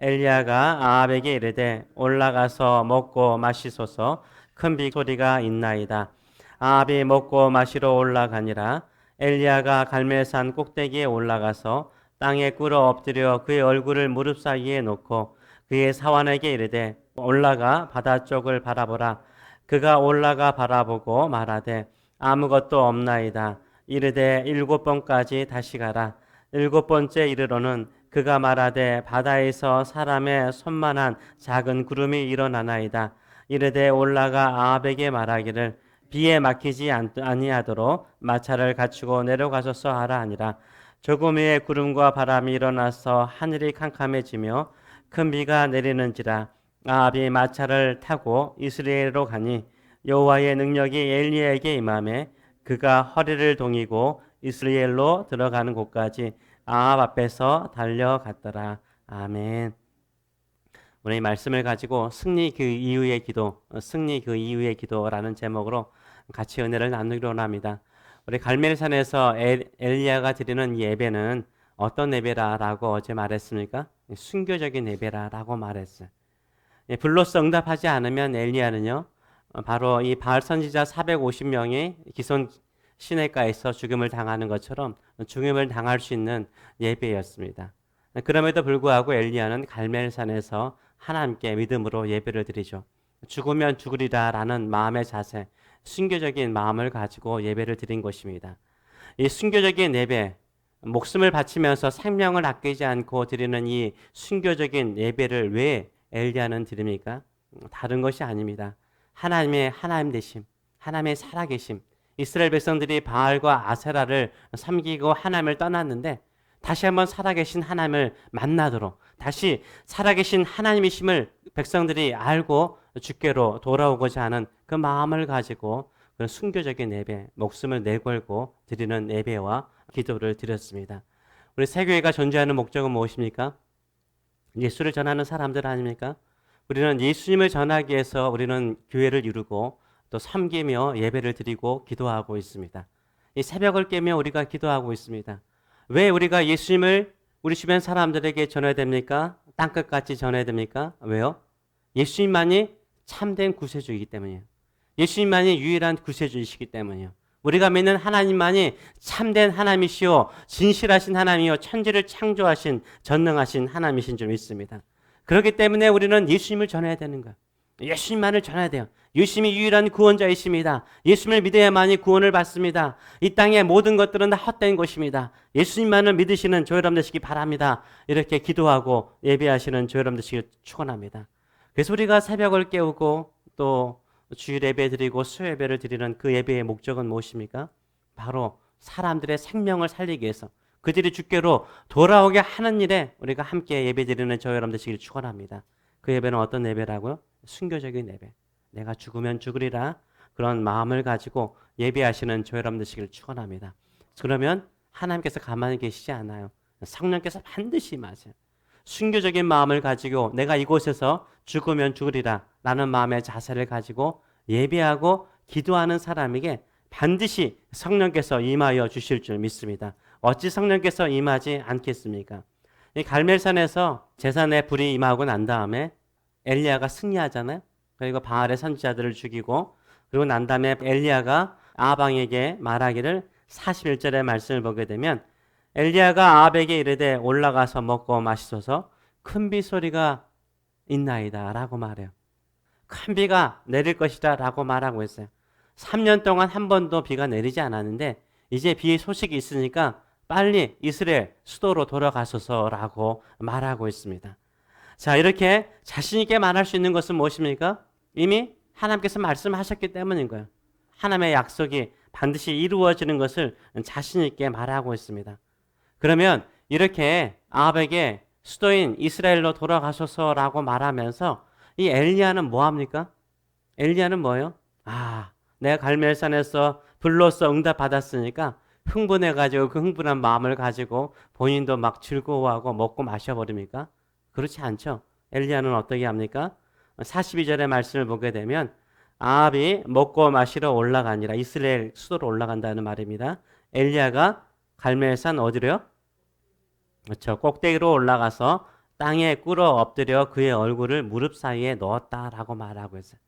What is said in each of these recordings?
엘리야가 아합에게 이르되 올라가서 먹고 마시소서. 큰비 소리가 있나이다. 아합이 먹고 마시러 올라가니라. 엘리야가 갈멜산 꼭대기에 올라가서 땅에 꿇어 엎드려 그의 얼굴을 무릎 사이에 놓고 그의 사환에게 이르되 올라가 바다 쪽을 바라보라. 그가 올라가 바라보고 말하되 아무것도 없나이다. 이르되 일곱 번까지 다시 가라. 일곱 번째 이르러는 그가 말하되 바다에서 사람의 손만한 작은 구름이 일어나나이다. 이르되 올라가 아합에게 말하기를 비에 막히지 않- 아니하도록 마차를 갖추고 내려가소서 하라 하니라. 조금 후에 구름과 바람이 일어나서 하늘이 캄캄해지며 큰 비가 내리는지라 아합이 마차를 타고 이스라엘로 가니 여호와의 능력이 엘리야에게 임함에 그가 허리를 동이고 이스라엘로 들어가는 곳까지 아합 앞에서 달려갔더라 아멘. 오늘 이 말씀을 가지고 승리 그 이후의 기도, 어, 승리 그 이후의 기도라는 제목으로 같이 은혜를 나누기로 합니다. 우리 갈멜산에서 엘- 엘리야가 드리는 이 예배는 어떤 예배라라고 어제 말했습니까? 순교적인 예배라라고 말했어요. 예, 불로써 응답하지 않으면 엘리야는요, 어, 바로 이 바알 선지자 450명이 기손 시내가에서 죽음을 당하는 것처럼 죽음을 당할 수 있는 예배였습니다. 그럼에도 불구하고 엘리야는 갈멜산에서 하나님께 믿음으로 예배를 드리죠. 죽으면 죽으리라라는 마음의 자세, 순교적인 마음을 가지고 예배를 드린 것입니다. 이 순교적인 예배, 목숨을 바치면서 생명을 아끼지 않고 드리는 이 순교적인 예배를 왜 엘리야는 드립니까? 다른 것이 아닙니다. 하나님의 하나님 되심, 하나님의 살아계심. 이스라엘 백성들이 바알과 아세라를 섬기고 하나님을 떠났는데 다시 한번 살아계신 하나님을 만나도록 다시 살아계신 하나님이심을 백성들이 알고 주께로 돌아오고자 하는 그 마음을 가지고 그런 순교적인 예배, 목숨을 내걸고 드리는 예배와 기도를 드렸습니다. 우리 세교회가 존재하는 목적은 무엇입니까? 예수를 전하는 사람들 아닙니까? 우리는 예수님을 전하기 위해서 우리는 교회를 이루고 또 섬기며 예배를 드리고 기도하고 있습니다. 이 새벽을 깨며 우리가 기도하고 있습니다. 왜 우리가 예수님을 우리 주변 사람들에게 전해야 됩니까? 땅끝까지 전해야 됩니까? 왜요? 예수님만이 참된 구세주이기 때문이에요. 예수님만이 유일한 구세주이시기 때문이에요. 우리가 믿는 하나님만이 참된 하나님이시오, 진실하신 하나님이요, 천지를 창조하신 전능하신 하나님이신 줄 믿습니다. 그렇기 때문에 우리는 예수님을 전해야 되는 거예요. 예수님만을 전해야 돼요. 예수님이 유일한 구원자이십니다. 예수님을 믿어야만이 구원을 받습니다. 이 땅의 모든 것들은 다 헛된 것입니다. 예수님만을 믿으시는 저 여러분 되시기 바랍니다. 이렇게 기도하고 예배하시는 저 여러분 되시길 축원합니다. 그래서 우리가 새벽을 깨우고 또 주일 예배 드리고 수 예배를 드리는 그 예배의 목적은 무엇입니까? 바로 사람들의 생명을 살리기 위해서 그들이 주께로 돌아오게 하는 일에 우리가 함께 예배 드리는 저 여러분 되시길 축원합니다. 그 예배는 어떤 예배라고요? 순교적인 예배. 내가 죽으면 죽으리라 그런 마음을 가지고 예배하시는 저 여러분 되시길 축원합니다. 그러면 하나님께서 가만히 계시지 않아요. 성령께서 반드시 임하세요. 순교적인 마음을 가지고 내가 이곳에서 죽으면 죽으리라 라는 마음의 자세를 가지고 예배하고 기도하는 사람에게 반드시 성령께서 임하여 주실 줄 믿습니다. 어찌 성령께서 임하지 않겠습니까? 이 갈멜산에서 재산에 불이 임하고 난 다음에 엘리야가 승리하잖아요. 그리고 바알의 선지자들을 죽이고 그리고 난 다음에 엘리야가 아방에게 말하기를 41절의 말씀을 보게 되면 엘리야가 아합에게 이르되 올라가서 먹고 마시소서 큰 비 소리가 있나이다 라고 말해요. 큰 비가 내릴 것이다 라고 말하고 있어요. 3년 동안 한 번도 비가 내리지 않았는데 이제 비의 소식이 있으니까 빨리 이스라엘 수도로 돌아가소서라고 말하고 있습니다. 자, 이렇게 자신 있게 말할 수 있는 것은 무엇입니까? 이미 하나님께서 말씀하셨기 때문인 거예요. 하나님의 약속이 반드시 이루어지는 것을 자신 있게 말하고 있습니다. 그러면 이렇게 아합에게 수도인 이스라엘로 돌아가소서라고 말하면서 이 엘리야는 뭐 합니까? 엘리야는 뭐예요? 아, 내가 갈멜산에서 불로써 응답 받았으니까 흥분해 가지고 그 흥분한 마음을 가지고 본인도 막 즐거워하고 먹고 마셔 버립니까? 그렇지 않죠. 엘리야는 어떻게 합니까? 42절의 말씀을 보게 되면 아합이 먹고 마시러 올라가니라 이스라엘 수도로 올라간다는 말입니다. 엘리야가 갈멜산 어디로요? 그렇죠. 꼭대기로 올라가서 땅에 꿇어 엎드려 그의 얼굴을 무릎 사이에 넣었다라고 말하고 있어요.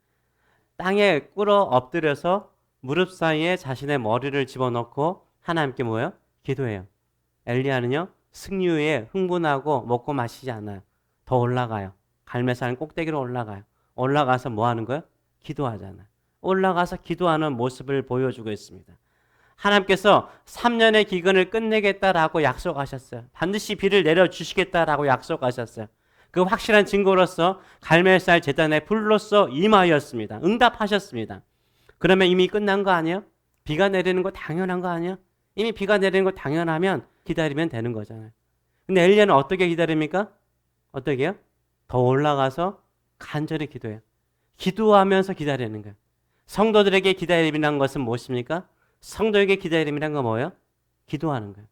땅에 꿇어 엎드려서 무릎 사이에 자신의 머리를 집어넣고 하나님께 뭐예요? 기도해요. 엘리야는요 승류에 흥분하고 먹고 마시지 않아요. 더 올라가요. 갈매산 꼭대기로 올라가요. 올라가서 뭐 하는 거예요? 기도하잖아요. 올라가서 기도하는 모습을 보여주고 있습니다. 하나님께서 3년의 기근을 끝내겠다라고 약속하셨어요. 반드시 비를 내려 주시겠다라고 약속하셨어요. 그 확실한 증거로서 갈멜살 재단의 불로서 임하였습니다. 응답하셨습니다. 그러면 이미 끝난 거 아니에요? 비가 내리는 거 당연한 거 아니에요? 이미 비가 내리는 거 당연하면 기다리면 되는 거잖아요. 근데 엘리야는 어떻게 기다립니까? 어떻게 해요? 더 올라가서 간절히 기도해요. 기도하면서 기다리는 거예요. 성도들에게 기다림이란 것은 무엇입니까? 성도에게 기다림이란 건 뭐예요? 기도하는 거예요.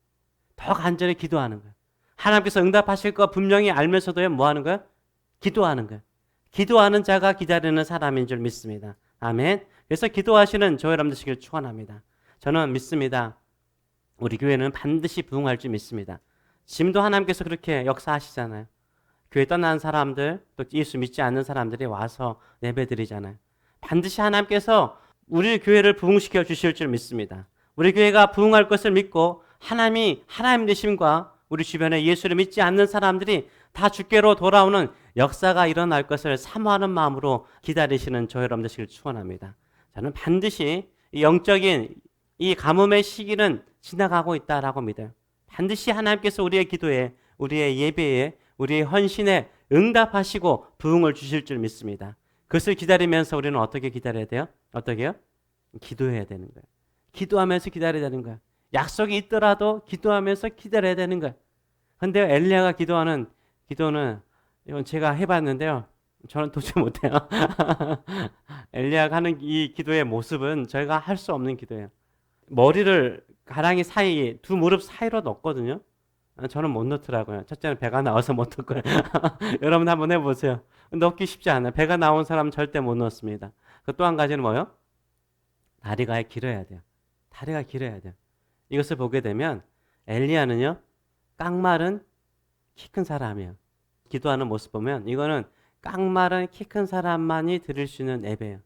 더 간절히 기도하는 거예요. 하나님께서 응답하실 거 분명히 알면서도 뭐 하는 거예요? 기도하는 거예요. 기도하는 자가 기다리는 사람인 줄 믿습니다. 아멘. 그래서 기도하시는 저 여러분 되시길 축원합니다. 저는 믿습니다. 우리 교회는 반드시 부흥할 줄 믿습니다. 지금도 하나님께서 그렇게 역사하시잖아요. 교회 떠난 사람들, 또 예수 믿지 않는 사람들이 와서 예배드리잖아요. 반드시 하나님께서 우리 교회를 부흥시켜 주실 줄 믿습니다. 우리 교회가 부흥할 것을 믿고 하나님이 하나님 되심과 우리 주변에 예수를 믿지 않는 사람들이 다 주께로 돌아오는 역사가 일어날 것을 사모하는 마음으로 기다리시는 저 여러분 되시길 축원합니다. 저는 반드시 영적인 이 가뭄의 시기는 지나가고 있다라고 믿어요. 반드시 하나님께서 우리의 기도에, 우리의 예배에, 우리의 헌신에 응답하시고 부흥을 주실 줄 믿습니다. 그것을 기다리면서 우리는 어떻게 기다려야 돼요? 어떻게요? 기도해야 되는 거예요. 기도하면서 기다려야 되는 거예요. 약속이 있더라도 기도하면서 기다려야 되는 거예요. 근데 엘리야가 기도하는 기도는 이건 제가 해봤는데요. 저는 도저히 못해요. 엘리야가 하는 이 기도의 모습은 저희가 할 수 없는 기도예요. 머리를 가랑이 사이 두 무릎 사이로 넣거든요. 저는 못 넣더라고요. 첫째는 배가 나와서 못 넣고요. 여러분 한번 해보세요. 넣기 쉽지 않아요. 배가 나온 사람 은 절대 못 넣습니다. 그 또 한 가지는 뭐요? 다리가 길어야 돼요. 다리가 길어야 돼요. 이것을 보게 되면 엘리야는요 깡마른 키큰 사람이에요. 기도하는 모습 보면 이거는 깡마른 키큰 사람만이 드릴 수 있는 예배예요.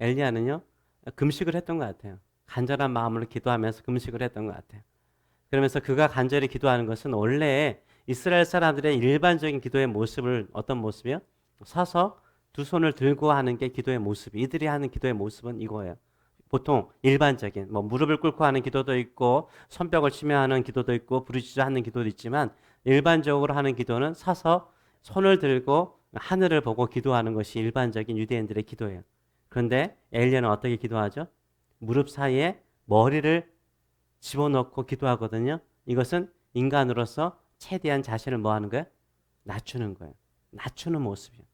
엘리야는요 금식을 했던 것 같아요. 간절한 마음으로 기도하면서 금식을 했던 것 같아요. 그러면서 그가 간절히 기도하는 것은 원래 이스라엘 사람들의 일반적인 기도의 모습을 어떤 모습이요? 서서 두 손을 들고 하는 게 기도의 모습. 이들이 하는 기도의 모습은 이거예요. 보통 일반적인 뭐 무릎을 꿇고 하는 기도도 있고 손뼉을 치며 하는 기도도 있고 부르짖어 하는 기도도 있지만 일반적으로 하는 기도는 서서 손을 들고 하늘을 보고 기도하는 것이 일반적인 유대인들의 기도예요. 그런데 엘리야는 어떻게 기도하죠? 무릎 사이에 머리를 집어넣고 기도하거든요. 이것은 인간으로서 최대한 자신을 뭐 하는 거예요? 낮추는 거예요. 낮추는 모습이에요.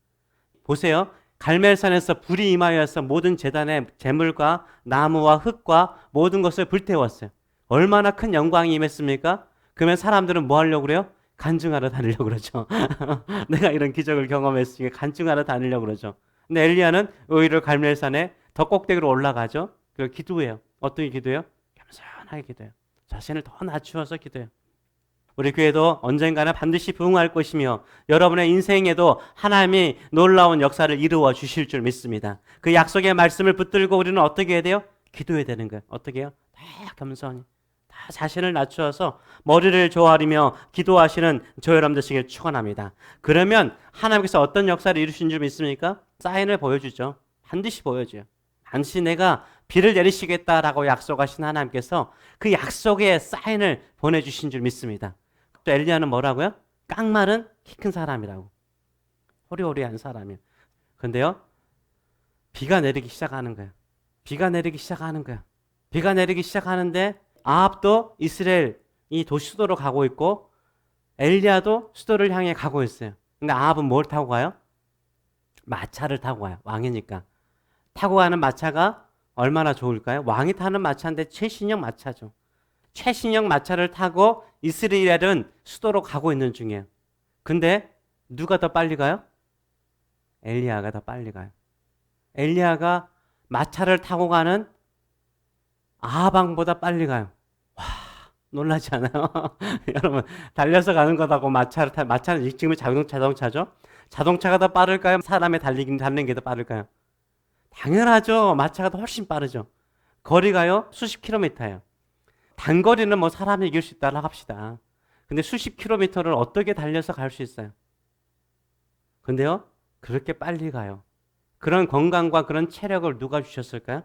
보세요. 갈멜산에서 불이 임하여서 모든 재단의 재물과 나무와 흙과 모든 것을 불태웠어요. 얼마나 큰 영광이 임했습니까? 그러면 사람들은 뭐 하려고 그래요? 간증하러 다니려고 그러죠. 내가 이런 기적을 경험했으니까 간증하러 다니려고 그러죠. 근데 엘리야는 오히려 갈멜산에 더 꼭대기로 올라가죠. 그리고 기도해요. 어떻게 기도해요? 겸손하게 기도해요. 자신을 더 낮추어서 기도해요. 우리 교회도 언젠가는 반드시 부흥할 것이며 여러분의 인생에도 하나님이 놀라운 역사를 이루어 주실 줄 믿습니다. 그 약속의 말씀을 붙들고 우리는 어떻게 해야 돼요? 기도해야 되는 거예요. 어떻게 해요? 다 겸손히. 다 자신을 낮추어서 머리를 조아리며 기도하시는 저 여러분 되시길 축원합니다. 그러면 하나님께서 어떤 역사를 이루신 줄 믿습니까? 사인을 보여주죠. 반드시 보여줘요. 반드시 내가 비를 내리시겠다라고 약속하신 하나님께서 그 약속의 사인을 보내주신 줄 믿습니다. 또 엘리야는 뭐라고요? 깡마른 키큰 사람이라고. 호리호리한 사람이요. 근데요, 비가 내리기 시작하는 거예요. 비가 내리기 시작하는 거예요. 비가 내리기 시작하는데 아합도 이스라엘 이 도시 수도로 가고 있고 엘리야도 수도를 향해 가고 있어요. 근데 아합은 뭘 타고 가요? 마차를 타고 가요. 왕이니까. 타고 가는 마차가 얼마나 좋을까요? 왕이 타는 마차인데 최신형 마차죠. 최신형 마차를 타고 이스라엘은 수도로 가고 있는 중이에요. 근데 누가 더 빨리 가요? 엘리야가 더 빨리 가요. 엘리야가 마차를 타고 가는 아방보다 빨리 가요. 와, 놀라지 않아요? 여러분 달려서 가는 거다고 마차를 타 마차는 지금 자동 자동차죠? 자동차가 더 빠를까요? 사람의 달리기 달리는 게 더 빠를까요? 당연하죠. 마차가 더 훨씬 빠르죠. 거리가요 수십 킬로미터예요. 단거리는 뭐 사람이 이길 수 있다고 합시다. 근데 수십 킬로미터를 어떻게 달려서 갈 수 있어요? 근데요 그렇게 빨리 가요. 그런 건강과 그런 체력을 누가 주셨을까요?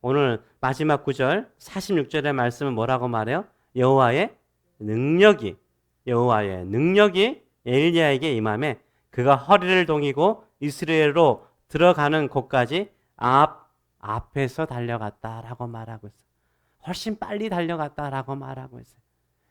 오늘 마지막 구절 46절의 말씀은 뭐라고 말해요? 여호와의 능력이 여호와의 능력이 엘리야에게 임함에 그가 허리를 동이고 이스라엘로 들어가는 곳까지 앞 앞에서 달려갔다라고 말하고 있어요. 훨씬 빨리 달려갔다라고 말하고 있어요.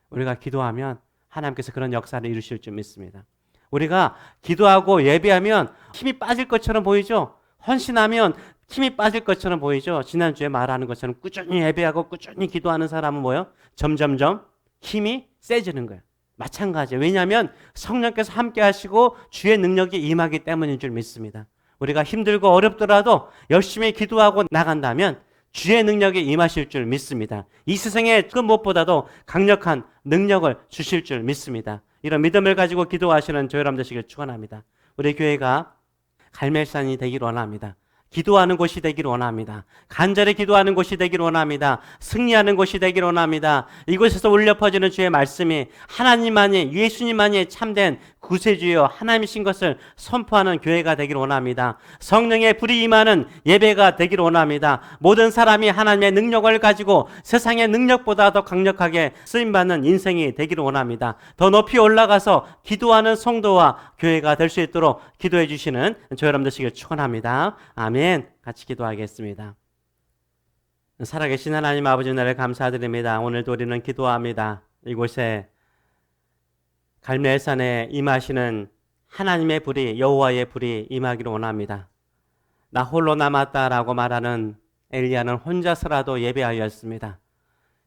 우리가 기도하면 하나님께서 그런 역사를 이루실 줄 믿습니다. 우리가 기도하고 예배하면 힘이 빠질 것처럼 보이죠? 헌신하면 힘이 빠질 것처럼 보이죠? 지난주에 말하는 것처럼 꾸준히 예배하고 꾸준히 기도하는 사람은 뭐요? 점점점 힘이 세지는 거예요. 마찬가지예요. 왜냐하면 성령께서 함께 하시고 주의 능력이 임하기 때문인 줄 믿습니다. 우리가 힘들고 어렵더라도 열심히 기도하고 나간다면 주의 능력이 임하실 줄 믿습니다. 이 세상에 그 무엇보다도 강력한 능력을 주실 줄 믿습니다. 이런 믿음을 가지고 기도하시는 저 여러분 되시길 축원합니다. 우리 교회가 갈멜산이 되기를 원합니다. 기도하는 곳이 되기를 원합니다. 간절히 기도하는 곳이 되기를 원합니다. 승리하는 곳이 되기를 원합니다. 이곳에서 울려 퍼지는 주의 말씀이 하나님만이 예수님만이 참된 구세주여 하나님이신 것을 선포하는 교회가 되기를 원합니다. 성령의 불이 임하는 예배가 되기를 원합니다. 모든 사람이 하나님의 능력을 가지고 세상의 능력보다 더 강력하게 쓰임 받는 인생이 되기를 원합니다. 더 높이 올라가서 기도하는 성도와 교회가 될 수 있도록 기도해 주시는 저 여러분 되시길 축원합니다. 아멘. 같이 기도하겠습니다. 살아계신 하나님 아버지 나를 감사드립니다. 오늘도 우리는 기도합니다. 이곳에 갈멜산에 임하시는 하나님의 불이 여호와의 불이 임하기를 원합니다. 나 홀로 남았다라고 말하는 엘리야는 혼자서라도 예배하였습니다.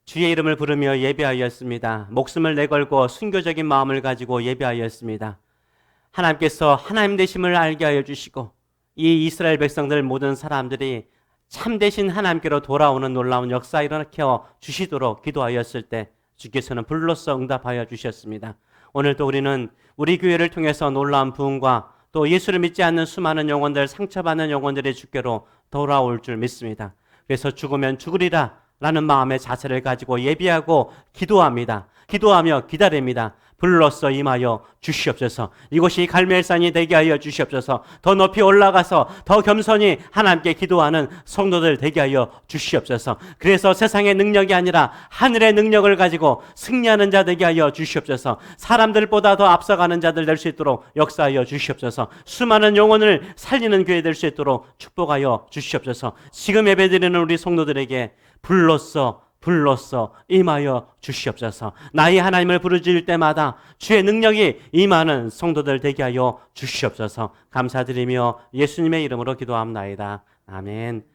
주의 이름을 부르며 예배하였습니다. 목숨을 내걸고 순교적인 마음을 가지고 예배하였습니다. 하나님께서 하나님 되심을 알게 하여 주시고 이 이스라엘 백성들 모든 사람들이 참되신 하나님께로 돌아오는 놀라운 역사 일으켜 주시도록 기도하였을 때 주께서는 불로써 응답하여 주셨습니다. 오늘도 우리는 우리 교회를 통해서 놀라운 부흥과 또 예수를 믿지 않는 수많은 영혼들, 상처받는 영혼들의 주께로 돌아올 줄 믿습니다. 그래서 죽으면 죽으리라 라는 마음의 자세를 가지고 예비하고 기도합니다. 기도하며 기다립니다. 불로써 임하여 주시옵소서. 이곳이 갈멜산이 되게 하여 주시옵소서. 더 높이 올라가서 더 겸손히 하나님께 기도하는 성도들 되게 하여 주시옵소서. 그래서 세상의 능력이 아니라 하늘의 능력을 가지고 승리하는 자 되게 하여 주시옵소서. 사람들보다 더 앞서가는 자들 될 수 있도록 역사하여 주시옵소서. 수많은 영혼을 살리는 교회 될 수 있도록 축복하여 주시옵소서. 지금 예배드리는 우리 성도들에게 불로써 불로써 임하여 주시옵소서. 나의 하나님을 부르짖을 때마다 주의 능력이 임하는 성도들 되게 하여 주시옵소서. 감사드리며 예수님의 이름으로 기도합나이다. 아멘.